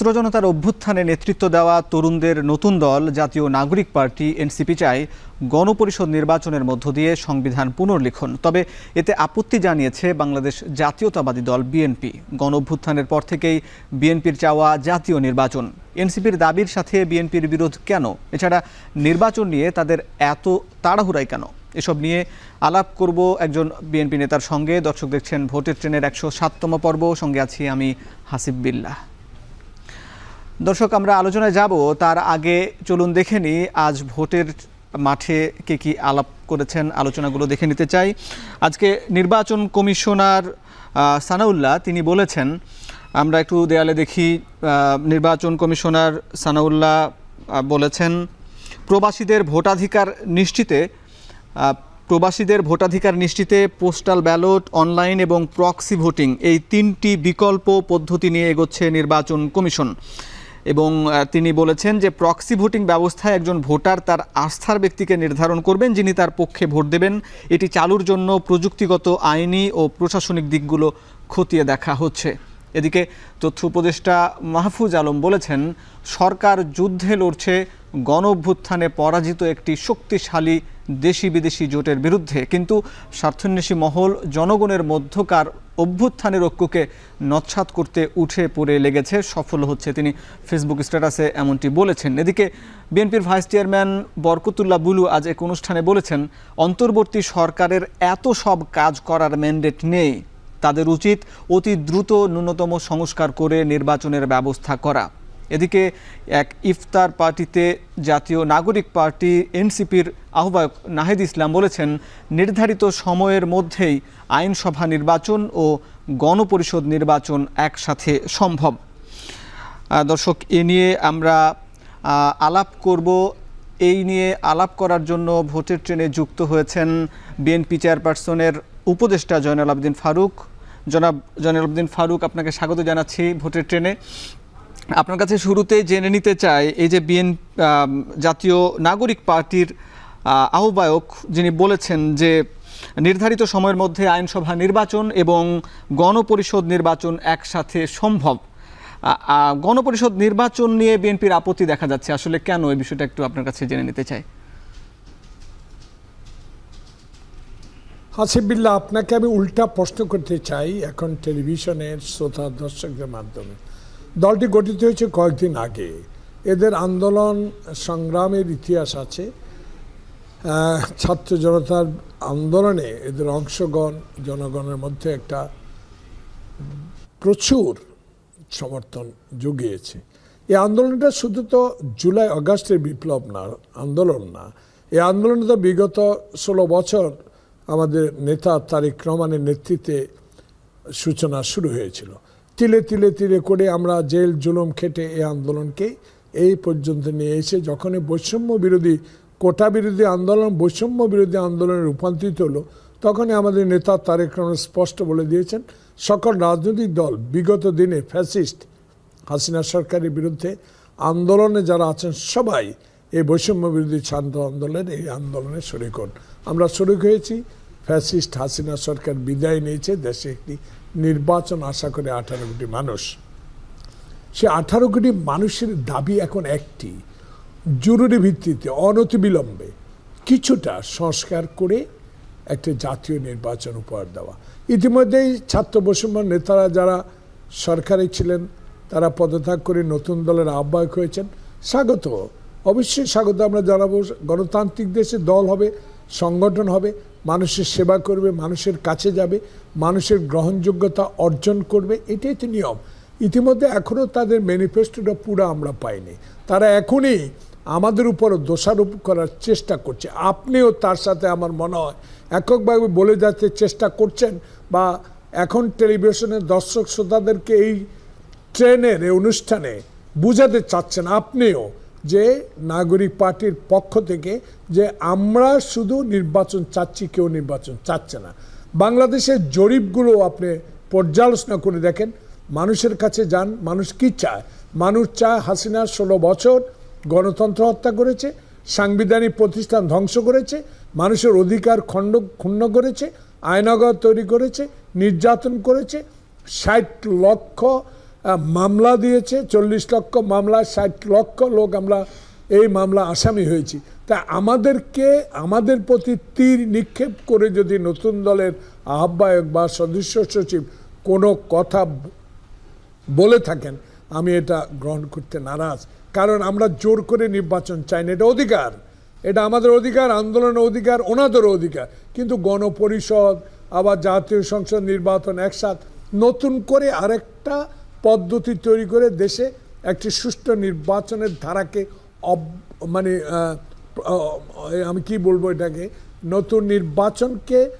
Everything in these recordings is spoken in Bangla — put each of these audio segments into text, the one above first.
ছাত্র জনতার অভ্যুত্থানে নেতৃত্ব দেওয়া তরুণদের নতুন দল জাতীয় নাগরিক পার্টি এনসিপি চায় গণপরিষদ নির্বাচনের মধ্য দিয়ে সংবিধান পুনর্লিখন। তবে এতে আপত্তি জানিয়েছে বাংলাদেশ জাতীয়তাবাদী দল বিএনপি। গণ অভ্যুত্থানের পর থেকেই বিএনপির চাওয়া জাতীয় নির্বাচন। এনসিপির দাবির সাথে বিএনপির বিরোধ কেন? এছাড়া নির্বাচন নিয়ে তাদের এত তাড়াহুড়াই কেন? এসব নিয়ে আলাপ করব একজন বিএনপি নেতার সঙ্গে। দর্শক দেখছেন ভোটের ট্রেনের একশো সাততম পর্ব। সঙ্গে আছি আমি হাসিব বিল্লাহ। দর্শক, আমরা আলোচনায় যাব। তার আগে চলুন দেখে নিই, আজ ভোটের মাঠে কে কি আলাপ করেছেন, আলোচনাগুলো দেখে নিতে চাই। আজকে নির্বাচন কমিশনার সানাউল্লাহ, তিনি বলেছেন, আমরা একটু দেয়ালে দেখি নির্বাচন কমিশনার সানাউল্লাহ বলেছেন, প্রবাসীদের ভোটাধিকার নিশ্চিতে প্রবাসীদের ভোটাধিকার নিশ্চিতে পোস্টাল ব্যালট, অনলাইন এবং প্রক্সি ভোটিং, এই তিনটি বিকল্প পদ্ধতি নিয়ে এগোচ্ছে নির্বাচন কমিশন। এবং তিনি বলেছেন যে প্রক্সি ভোটিং ব্যবস্থায় একজন ভোটার তার আস্থার ব্যক্তিকে নির্ধারণ করবেন, যিনি তার পক্ষে ভোট দেবেন। এটি চালুর জন্য প্রযুক্তিগত, আইনি ও প্রশাসনিক দিকগুলো খতিয়ে দেখা হচ্ছে। এদিকে তথ্য উপদেষ্টা মাহফুজ আলম বলেছেন, সরকার যুদ্ধে লড়ছে গণ অভ্যুত্থানে পরাজিত একটি শক্তিশালী দেশি বিদেশি জোটের বিরুদ্ধে। কিন্তু স্বার্থান্বেষী মহল জনগণের মধ্যকার অভ্যুত্থানের ঐক্যকে নৎসাৎ করতে উঠে পড়ে লেগেছে, সফল হচ্ছে তিনি। ফেসবুক স্ট্যাটাসে এমনটি বলেছেন। এদিকে বিএনপির ভাইস চেয়ারম্যান বরকতুল্লাহ বুলু আজ এক অনুষ্ঠানে বলেছেন, অন্তর্বর্তী সরকারের এত সব কাজ করার ম্যান্ডেট নেই। তাদের উচিত অতি দ্রুত ন্যূনতম সংস্কার করে নির্বাচনের ব্যবস্থা করা। এদিকে এক ইফতার পার্টিতে জাতীয় নাগরিক পার্টি এনসিপির আহ্বায়ক নাহিদ ইসলাম বলেছেন, নির্ধারিত সময়ের মধ্যেই আইনসভা নির্বাচন ও গণপরিষদ নির্বাচন একসাথে সম্ভব। দর্শক, এ নিয়ে আমরা আলাপ করব। এই নিয়ে আলাপ করার জন্য ভোটের ট্রেনে যুক্ত হয়েছেন বিএনপি চেয়ারপারসনের উপদেষ্টা জয়নাল আবদিন ফারুক। জনাব জয়নাল আবদিন ফারুক, আপনাকে স্বাগত জানাচ্ছি ভোটের ট্রেনে। আপনার কাছে শুরুতে জেনে নিতে চাই, এই যে বিএন জাতীয় নাগরিক পার্টির আহ্বায়ক যিনি বলেছেন যে নির্ধারিত সময়ের মধ্যে আইনসভা নির্বাচন এবং গণপরিষদ নির্বাচন একসাথে সম্ভব। গণপরিষদ নির্বাচন নিয়ে বিএনপির আপত্তি দেখা যাচ্ছে। আসলে কেন? এই বিষয়টা একটু আপনার কাছে জেনে নিতে চাই। হাসিবিল্লা আপনাকে আমি উল্টা প্রশ্ন করতে চাই এখন টেলিভিশনের শ্রোতা দর্শকদের মাধ্যমে। দলটি গঠিত হয়েছে কয়েকদিন আগে। এদের আন্দোলন সংগ্রামের ইতিহাস আছে। ছাত্র জনতার আন্দোলনে এদের অংশগ্রহণ, জনগণের মধ্যে একটা প্রচুর সমর্থন জুগিয়েছে। এই আন্দোলনটা শুধু তো জুলাই আগস্টের বিপ্লব না, আন্দোলন না। এই আন্দোলন তো বিগত ষোলো বছর আমাদের নেতা তারিক রহমানের নেতৃত্বে সূচনা শুরু হয়েছিল। তিলে তিলে তিলে করে আমরা জেল জুলুম খেটে এই আন্দোলনকে এই পর্যন্ত নিয়ে এসে যখন এই বৈষম্য বিরোধী, কোটা বিরোধী আন্দোলন, বৈষম্য বিরোধী আন্দোলনে রূপান্তরিত হলো, তখনই আমাদের নেতা তারেক রহমান স্পষ্ট বলে দিয়েছেন, সকল রাজনৈতিক দল, বিগত দিনে ফ্যাসিস্ট হাসিনা সরকারের বিরুদ্ধে আন্দোলনে যারা আছেন সবাই এই বৈষম্য বিরোধী ছাত্র আন্দোলনের এই আন্দোলনে শরিক হন। আমরা শরিক হয়েছি ফ্যাসিস্ট হাসিনা সরকার বিদায় নিয়েছে, দেশে একটি নির্বাচন আশা করে আঠারো কোটি মানুষ। সে আঠারো কোটি মানুষের দাবি এখন একটি, জরুরি ভিত্তিতে, অনতিবিলম্বে কিছুটা সংস্কার করে একটা জাতীয় নির্বাচন উপহার দেওয়া। ইতিমধ্যেই ছাত্র বৈষম্য নেতারা যারা সরকারে ছিলেন, তারা পদত্যাগ করে নতুন দলের আহ্বায়ক হয়েছেন। স্বাগত। অবশ্যই স্বাগত, আমরা জানাব গণতান্ত্রিক দেশে দল হবে সংগঠন হবে, মানুষের সেবা করবে, মানুষের কাছে যাবে, মানুষের গ্রহণযোগ্যতা অর্জন করবে, এটাই তো নিয়ম। ইতিমধ্যে এখনও তাদের ম্যানিফেস্টোটা পুরো আমরা পাইনি। তারা এখনই আমাদের উপরও দোষারোপ করার চেষ্টা করছে। আপনিও তার সাথে আমার মনে হয় এককভাবে বলে যাচ্ছে চেষ্টা করছেন বা এখন টেলিভিশনের দর্শক শ্রোতাদেরকে এই ট্রেনের, এই অনুষ্ঠানে বুঝাতে চাচ্ছেন, আপনিও যে নাগরিক পার্টির পক্ষ থেকে যে আমরা শুধু নির্বাচন চাচ্ছি, কেউ নির্বাচন চাচ্ছে না। বাংলাদেশের জরিপগুলো আপনি পর্যালোচনা করে দেখেন। মানুষের কাছে যান, মানুষ কি চায়? মানুষ চায় হাসিনা ষোলো বছর গণতন্ত্র হত্যা করেছে, সাংবিধানিক প্রতিষ্ঠান ধ্বংস করেছে, মানুষের অধিকার খণ্ড, ক্ষুণ্ণ করেছে আয়নাগর তৈরি করেছে, নির্যাতন করেছে, ষাট লক্ষ মামলা দিয়েছে, চল্লিশ লক্ষ মামলা, ষাট লক্ষ লোক আমরা এই মামলা আসামি হয়েছি। তা আমাদেরকে, আমাদের প্রতি তীর নিক্ষেপ করে যদি নতুন দলের আহ্বায়ক বা সদস্য সচিব কোনো কথা বলে থাকেন, আমি এটা গ্রহণ করতে নারাজ। কারণ আমরা জোর করে নির্বাচন চাই না, এটা অধিকার। এটা আমাদের অধিকার আন্দোলনের অধিকার ওনাদের অধিকার। কিন্তু গণপরিষদ, আবার জাতীয় সংসদ নির্বাচন একসাথ, নতুন করে আরেকটা পদ্ধতি তৈরি করে দেশে একটি সুষ্ঠু নির্বাচনের ধারাকে অব- মানে আমি কি বলব এটাকে? নতুন নির্বাচনকে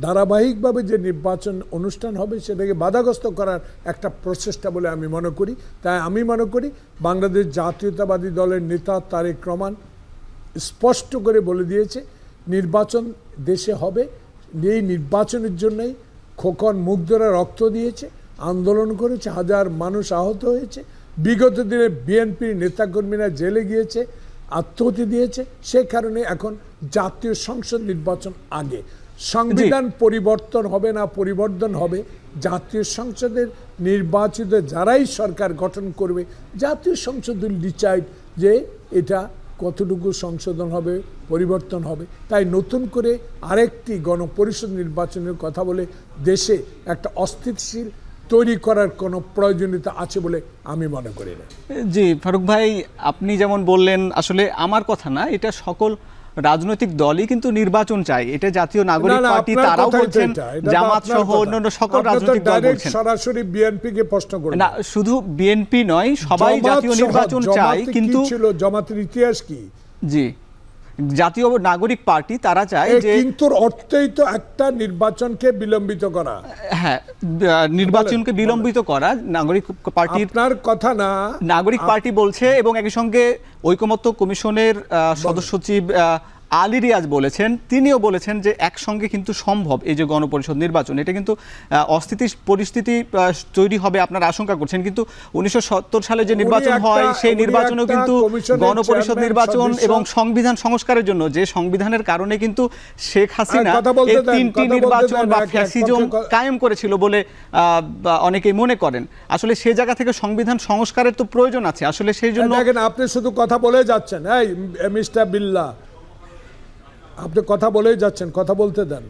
ধারাবাহিকভাবে যে নির্বাচন অনুষ্ঠান হবে সেটাকে বাধাগ্রস্ত করার একটা প্রচেষ্টা বলে আমি মনে করি। তাই আমি মনে করি বাংলাদেশ জাতীয়তাবাদী দলের নেতা তারেক রহমান স্পষ্ট করে বলে দিয়েছে, নির্বাচন দেশে হবে। এই নির্বাচনের জন্যই খোকন মুগ্ধরা রক্ত দিয়েছে। আন্দোলন করেছে হাজার মানুষ আহত হয়েছে। বিগত দিনে বিএনপির নেতাকর্মীরা জেলে গিয়েছে আত্মহতি দিয়েছে। সে কারণে এখন জাতীয় সংসদ নির্বাচন আগে। সংবিধান পরিবর্তন হবে না পরিবর্তন হবে। জাতীয় সংসদের নির্বাচিত যারাই সরকার গঠন করবে জাতীয় সংসদ ডিসাইড যে এটা কতটুকু সংশোধন হবে পরিবর্তন হবে। তাই নতুন করে আরেকটি গণপরিষদ নির্বাচনের কথা বলে দেশে একটা অস্থিতিশীল তৈরি করার কোনো প্রয়োজনীয়তা আছে বলে আমি মনে করি না। জি ফারুক ভাই আপনি যেমন বললেন আসলে আমার কথা না এটা সকল রাজনৈতিক দলই কিন্তু নির্বাচন চাই এটা জাতীয় নাগরিক পার্টি তারাও বলছেন জামাত সহ। অন্যান্য সকল রাজনৈতিক দল বলছেন। সরাসরি বিএনপিকে প্রশ্ন করবেন না শুধু বিএনপি নয় সবাই জাতীয় নির্বাচন চাই কিন্তু জমাতের ইতিহাস কি? জি। জাতীয় নাগরিক পার্টি তারা চায় যে কিন্তু অর্থই তো একটা নির্বাচনকে বিলম্বিত করা। হ্যাঁ নির্বাচনকে বিলম্বিত করা নাগরিক পার্টি আপনার কথা না। নাগরিক পার্টি বলছে এবং একই সঙ্গে ঐকমত্য কমিশনের সদস্য সচিব আলী রিয়াজ বলেছেন তিনিও বলেছেন যে একসঙ্গে কিন্তু সম্ভব এই যে গণপরিষদ নির্বাচন। এটা কিন্তু অস্থিতি পরিস্থিতি তৈরি হবে আপনারা আশঙ্কা করছেন। কিন্তু উনিশশো সত্তর সালে যে নির্বাচন হয় সেই নির্বাচনেও কিন্তু গণপরিষদ নির্বাচন এবং সংবিধান সংস্কারের জন্য যে সংবিধানের কারণে কিন্তু শেখ হাসিনা এই তিনটি নির্বাচন বা ফ্যাসিজম কায়েম করেছিল বলে আহ, অনেকেই মনে করেন। আসলে সে জায়গা থেকে সংবিধান সংস্কারের তো প্রয়োজন আছে। আসলে সেই জন্য আপনি শুধু কথা বলে যাচ্ছেন। এই মিস্টার বিল্লা আপনি কথা বলেই যাচ্ছেন কথা বলতে দেন।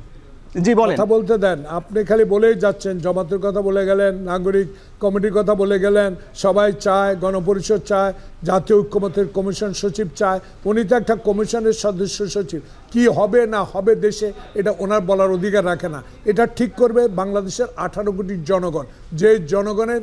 জি বলেন। কথা বলতে দেন। আপনি খালি বলেই যাচ্ছেন জমাতের কথা বলে গেলেন নাগরিক কমিটির কথা বলে গেলেন সবাই চায় গণপরিষদ চায় জাতীয় ঐক্যমতের কমিশন সচিব চায় উনি তো একটা কমিশনের সদস্য সচিব। কি হবে না হবে দেশে এটা ওনার বলার অধিকার রাখে না। এটা ঠিক করবে বাংলাদেশের আঠারো কোটি জনগণ। যে জনগণের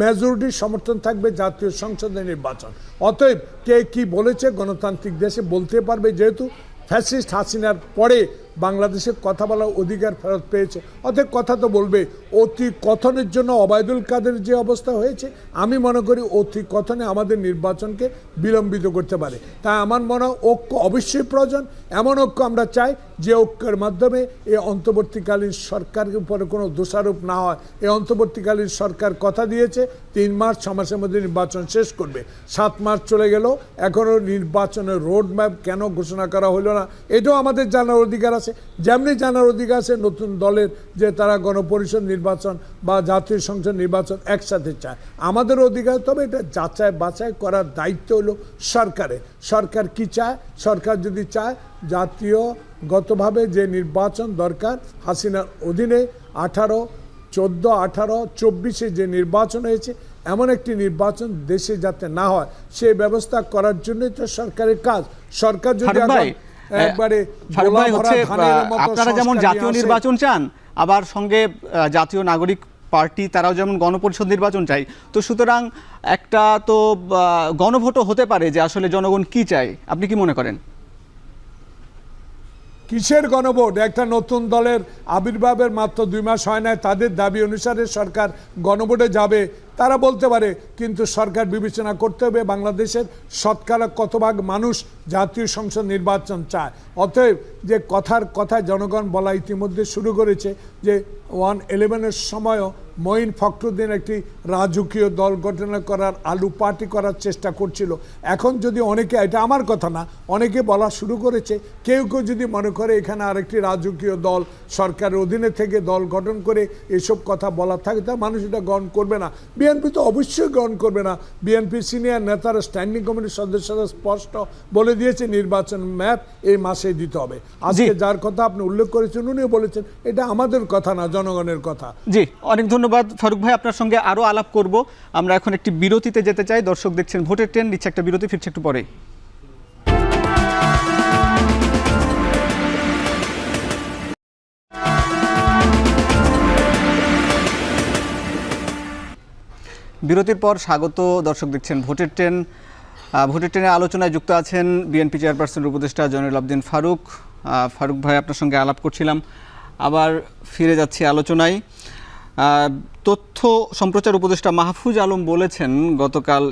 মেজরিটি সমর্থন থাকবে জাতীয় সংসদের নির্বাচন। অতএব কে কি বলেছে গণতান্ত্রিক দেশে বলতে পারবে যেহেতু ফ্যাসিস্ট হাসিনার পরে বাংলাদেশের কথা বলার অধিকার ফেরত পেয়েছে। অতএব কথা তো বলবে, অতি কথনের জন্য অবায়দুল কাদের যে অবস্থা হয়েছে, আমি মনে করি অতি কথনে আমাদের নির্বাচনকে বিলম্বিত করতে পারে। তাই আমার মনে হয় ঐক্য অবশ্যই প্রয়োজন। এমন ঐক্য আমরা চাই যে ঐক্যের মাধ্যমে এই অন্তর্বর্তীকালীন সরকারের উপরে কোনো দোষারোপ না হয়। এই অন্তর্বর্তীকালীন সরকার কথা দিয়েছে, তিন মাস ছ মাসের মধ্যে নির্বাচন শেষ করবে। সাত মাস চলে গেল, এখনও নির্বাচনের রোড ম্যাপ কেন ঘোষণা করা হলো না? এটাও আমাদের জানার অধিকার আছে। যেমনি জানার অধিকার আছে নতুন দলের যে তারা গণপরিষদ নির্বাচন বা জাতীয় সংসদ নির্বাচন একসাথে চায়। আমাদের অধিকার তবে এটা যাচাই বাছাই করার দায়িত্ব হলো সরকারের। সরকার কি চায়? সরকার যদি চায় জাতীয়গতভাবে যে নির্বাচন দরকার হাসিনার অধীনে আঠারো চোদ্দ আঠারো চব্বিশে যে নির্বাচন হয়েছে এমন একটি নির্বাচন দেশে যাতে না হয় সেই ব্যবস্থা করার জন্যই তো সরকারের কাজ। সরকার যদি একবারে হচ্ছে মতো আপনারা যেমন জাতীয় নির্বাচন চান আবার সঙ্গে জাতীয় নাগরিক পার্টি তারাও যেমন গণপরিষদ নির্বাচন চাই তো সুতরাং একটা তো আহ, গণভোটও হতে পারে যে আসলে জনগণ কি চায়। আপনি কি মনে করেন? কিসের গণভোট? একটা নতুন দলের আবির্ভাবের মাত্র দুই মাস হয় না তাদের দাবি অনুসারে সরকার গণভোটে যাবে। তারা বলতে পারে, কিন্তু সরকার বিবেচনা করতে হবে বাংলাদেশের শতকরা কত ভাগ মানুষ জাতীয় সংসদ নির্বাচন চায়। অতএব যে কথার কথা জনগণ বলা ইতিমধ্যে শুরু করেছে যে ওয়ান ইলেভেনের সময়ও মঈন ফখরুদ্দিন একটি রাজকীয় দল গঠন করার আলু পার্টি করার চেষ্টা করছিল। এখন যদি অনেকে এটা আমার কথা না অনেকে বলা শুরু করেছে কেউ কেউ যদি মনে করে এখানে আরেকটি রাজকীয় দল সরকারের অধীনে থেকে দল গঠন করে এসব কথা বলা থাকে তা মানুষ এটা গ্রহণ করবে না। বিএনপি তো অবশ্যই গ্রহণ করবে না। বিএনপি সিনিয়র নেতারা স্ট্যান্ডিং কমিটির সদস্যরা স্পষ্ট বলে দিয়েছে নির্বাচন ম্যাপ এই মাসে দিতে হবে। আজকে যার কথা আপনি উল্লেখ করেছেন উনিও বলেছেন এটা আমাদের কথা না জনগণের কথা। জি অনেক ধন্যবাদ। ফারুক ভাই, আপনার সঙ্গে আরও আলাপ করব। আমরা এখন একটি বিরতিতে যেতে চাই। দর্শক দেখছেন ভোটের ট্রেন, নিচ্ছে একটা বিরতি, ফিরছে একটু পরেই। বিরতির পর স্বাগত। দর্শক দেখছেন ভোটের ট্রেন। ভোটের ট্রেনে আলোচনায় যুক্ত আছেন বিএনপি চেয়ারপারসনের উপদেষ্টা জয়নুল আবদিন ফারুক। ফারুক ভাই, আপনার সঙ্গে আলাপ করছিলাম। আবার ফিরে যাচ্ছি আলোচনায়। তথ্য সম্প্রচার উপদেষ্টা মাহফুজ আলম বলেছেন গতকাল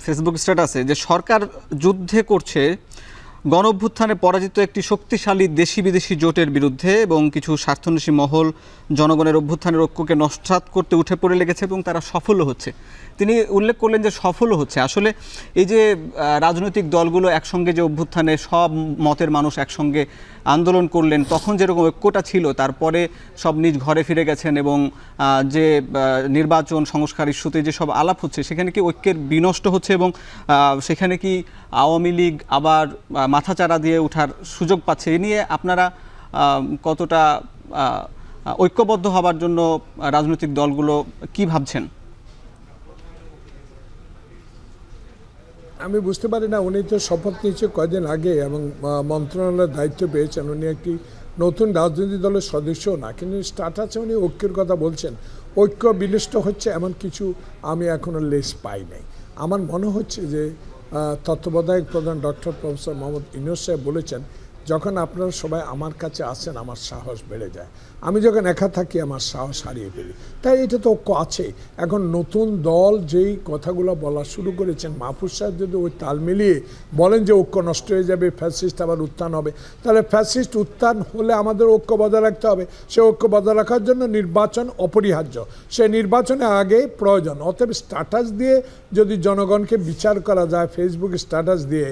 ফেসবুক স্ট্যাটাসে যে সরকার যুদ্ধে করছে গণ অভ্যুত্থানে পরাজিত একটি শক্তিশালী দেশি বিদেশি জোটের বিরুদ্ধে এবং কিছু স্বার্থন্বেষী মহল জনগণের অভ্যুত্থানের ঐক্যকে নস্বাত করতে উঠে পড়ে লেগেছে এবং তারা সফলও হচ্ছে। তিনি উল্লেখ করলেন যে সফলও হচ্ছে। আসলে এই যে রাজনৈতিক দলগুলো একসঙ্গে যে অভ্যুত্থানে সব মতের মানুষ একসঙ্গে আন্দোলন করলেন তখন যেরকম ঐক্যটা ছিল তারপরে সব নিজ ঘরে ফিরে গেছেন এবং যে নির্বাচন সংস্কার ইস্যুতে যে সব আলাপ হচ্ছে সেখানে কি ঐক্যের বিনষ্ট হচ্ছে এবং সেখানে কি আওয়ামী লীগ আবার আহ, মাথাচাড়া দিয়ে ওঠার সুযোগ পাচ্ছে? এ নিয়ে আপনারা কতটা ঐক্যবদ্ধ হবার জন্য রাজনৈতিক দলগুলো কি ভাবছেন? আমি বুঝতে পারি না, উনি তো শপথ নিয়েছে কয়দিন আগে এবং মন্ত্রণালয়ের দায়িত্ব পেয়েছেন। উনি একটি নতুন রাজনৈতিক দলের সদস্য না কিন্তু স্টার্টাসে উনি ঐক্যের কথা বলছেন। ঐক্য বিনষ্ট হচ্ছে এমন কিছু আমি এখনও লেস পাই নাই। আমার মনে হচ্ছে যে তত্ত্বাবধায়ক প্রধান ডক্টর প্রফেসর মোহাম্মদ ইনোস সাহেব বলেছেন যখন আপনারা সবাই আমার কাছে আসেন, আমার সাহস বেড়ে যায়। আমি যখন একা থাকি, আমার সাহস হারিয়ে ফেলি। তাই এটা তো ঐক্য আছে। এখন নতুন দল যেই কথাগুলো বলা শুরু করেছেন, মাহফুজ সাহেব যদি ওই তাল মিলিয়ে বলেন যে ঐক্য নষ্ট হয়ে যাবে, ফ্যাসিস্ট আবার উত্থান হবে, তাহলে ফ্যাসিস্ট উত্থান হলে আমাদের ঐক্য বজায় রাখতে হবে। সে ঐক্য বজায় রাখার জন্য নির্বাচন অপরিহার্য। সে নির্বাচনে আগে প্রয়োজন। অতএব স্ট্যাটাস দিয়ে যদি জনগণকে বিচার করা যায় ফেসবুক স্ট্যাটাস দিয়ে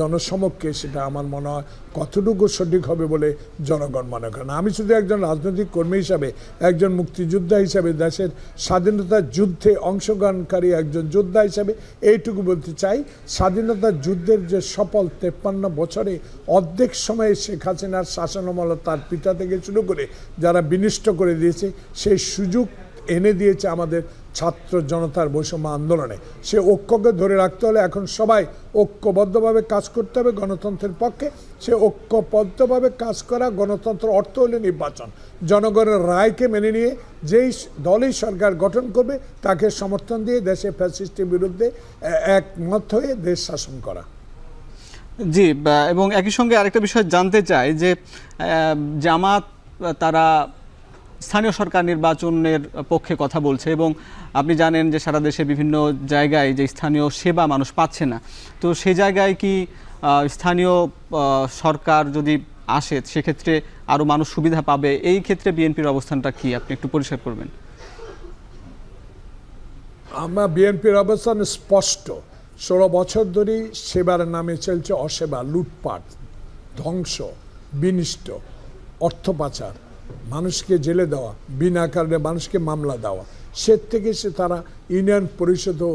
জনসমক্ষে, সেটা আমার মনে হয় কতটুকু সঠিক হবে বলে জনগণ মনে করেন আমি শুধু একজন রাজনৈতিক কর্মী হিসাবে, একজন মুক্তিযোদ্ধা হিসাবে, দেশের স্বাধীনতা যুদ্ধে অংশগ্রহণকারী একজন যোদ্ধা হিসাবে এইটুকু বলতে চাই, স্বাধীনতা যুদ্ধের যে সফল তেপ্পান্ন বছরে অর্ধেক সময়ে শেখ হাসিনার শাসনামল তার পিতা থেকে শুরু করে যারা বিনিষ্ট করে দিয়েছে, সেই সুযোগ এনে দিয়েছে আমাদের ছাত্র জনতার বৈষম্য আন্দোলনে। সে ঐক্যকে ধরে রাখতে হলে এখন সবাই ঐক্যবদ্ধভাবে কাজ করতে হবে গণতন্ত্রের পক্ষে। সে ঐক্যবদ্ধভাবে কাজ করা গণতন্ত্র অর্থ হলে নির্বাচন। জনগণের রায়কে মেনে নিয়ে যেই দলই সরকার গঠন করবে, তাকে সমর্থন দিয়ে দেশে ফ্যাসিস্টের বিরুদ্ধে একমত হয়ে দেশ শাসন করা। জি এবং একই সঙ্গে আরেকটা বিষয় জানতে চাই যে জামাত, তারা স্থানীয় সরকার নির্বাচনের পক্ষে কথা বলছে এবং আপনি জানেন যে সারা দেশে বিভিন্ন জায়গায় যে স্থানীয় সেবা মানুষ পাচ্ছে না। তো সেই জায়গায় কি স্থানীয় সরকার যদি আসে, সেক্ষেত্রে আরও মানুষ সুবিধা পাবে? এই ক্ষেত্রে বিএনপির অবস্থানটা কি? আপনি একটু পরিষ্কার করবেন। আমরা বিএনপির অবস্থান স্পষ্ট। ষোলো বছর ধরেই সেবার নামে চলছে অসেবা, লুটপাট, ধ্বংস, বিনিষ্ট, অর্থ পাচার। মানুষকে জেলে দেওয়া, বিনা কারণে মানুষকে মামলা দেওয়া সে থেকে সে তারা ইউনিয়ন পরিষদও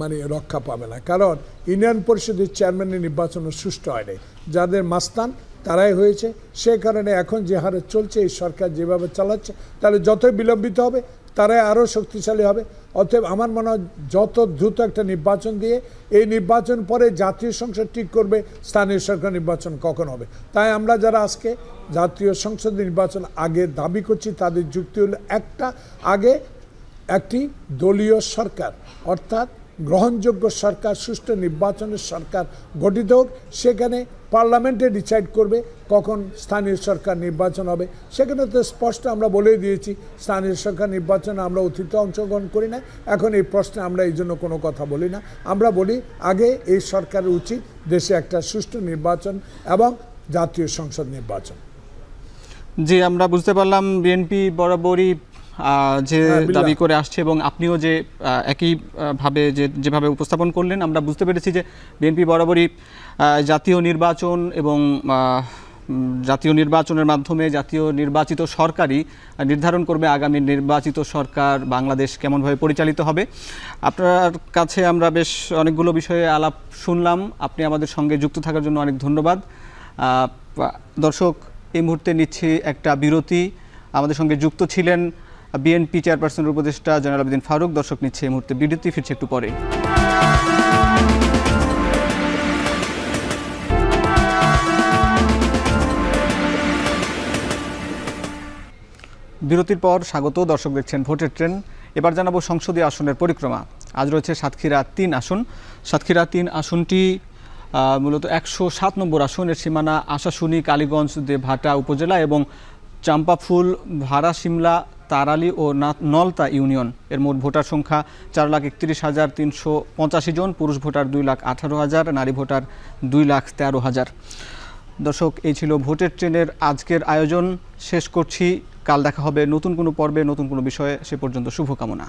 মানে রক্ষা পাবে না। কারণ ইউনিয়ন পরিষদের চেয়ারম্যানের নির্বাচনও সুষ্ঠু হয় নাই যাদের মাস্তান, তারাই হয়েছে। সে কারণে এখন যে হারে চলছে, এই সরকার যেভাবে চালাচ্ছে, তাহলে যতই বিলম্বিত হবে তারাই আরও শক্তিশালী হবে। অতএব আমার মনে হয় যত দ্রুত একটা নির্বাচন দিয়ে এই নির্বাচন পরে জাতীয় সংসদ ঠিক করবে, স্থানীয় সরকার নির্বাচন কখন হবে? তাই আমরা যারা আজকে জাতীয় সংসদ নির্বাচন আগে দাবি করছি, তাদের যুক্তি হলো একটা, আগে একটি দলীয় সরকার, অর্থাৎ গ্রহণযোগ্য সরকার, সুষ্ঠু নির্বাচনের সরকার গঠিত হোক, সেখানে পার্লামেন্টে ডিসাইড করবে কখন স্থানীয় সরকার নির্বাচন হবে। সেখানে তো স্পষ্ট আমরা বলে দিয়েছি, স্থানীয় সরকার নির্বাচনে আমরা অতীতে অংশগ্রহণ করি না এখন এই প্রশ্নে আমরা এই জন্য কোনো কথা বলি না। আমরা বলি, আগে এই সরকারের উচিত দেশে একটা সুষ্ঠু নির্বাচন এবং জাতীয় সংসদ নির্বাচন। জি, আমরা বুঝতে পারলাম, বিএনপি বরাবরই যে হ্যাঁ, দাবি করে আসছে এবং আপনিও যে আহ, একই ভাবে যে যেভাবে উপস্থাপন করলেন আমরা বুঝতে পেরেছি যে বিএনপি বরাবরই জাতীয় নির্বাচন এবং জাতীয় নির্বাচনের মাধ্যমে জাতীয় নির্বাচিত সরকারই নির্ধারণ করবে আগামী নির্বাচিত সরকার বাংলাদেশ কেমনভাবে পরিচালিত হবে। আপনার কাছে আমরা বেশ অনেকগুলো বিষয়ে আলাপ শুনলাম। আপনি আমাদের সঙ্গে যুক্ত থাকার জন্য অনেক ধন্যবাদ। দর্শক এই মুহূর্তে নিচ্ছি একটা বিরতি। আমাদের সঙ্গে যুক্ত ছিলেন বিএনপি চেয়ারপারসনের উপদেষ্টা জয়নাল আবেদিন ফারুক, দর্শক নিচ্ছে এই মুহূর্তে বিরতি ফিরছে একটু পরে বিরতির পর স্বাগত, দর্শক দেখছেন ভোটের ট্রেন। এবার জানাব সংসদীয় আসনের পরিক্রমা। আজ রয়েছে সাতক্ষীরা তিন আসন। সাতক্ষীরা তিন আসনটি মূলত একশো সাত নম্বর আসনের সীমানা আশাশুনি, কালীগঞ্জ, দেভাটা উপজেলা এবং চাম্পাফুল, ভাড়া, সিমলা তারালি ও নলতা ইউনিয়ন। এর মোট ভোটার সংখ্যা চার লাখ একত্রিশ হাজার তিনশো পঁচাশি জন, পুরুষ ভোটার দুই লাখ আঠারো হাজার, নারী ভোটার দুই লাখ তেরো হাজার। দর্শক, এই ছিল ভোটের ট্রেনের আজকের আয়োজন। শেষ করছি। কাল দেখা হবে নতুন কোনো পর্বে, নতুন কোনো বিষয়ে। সে পর্যন্ত শুভকামনা।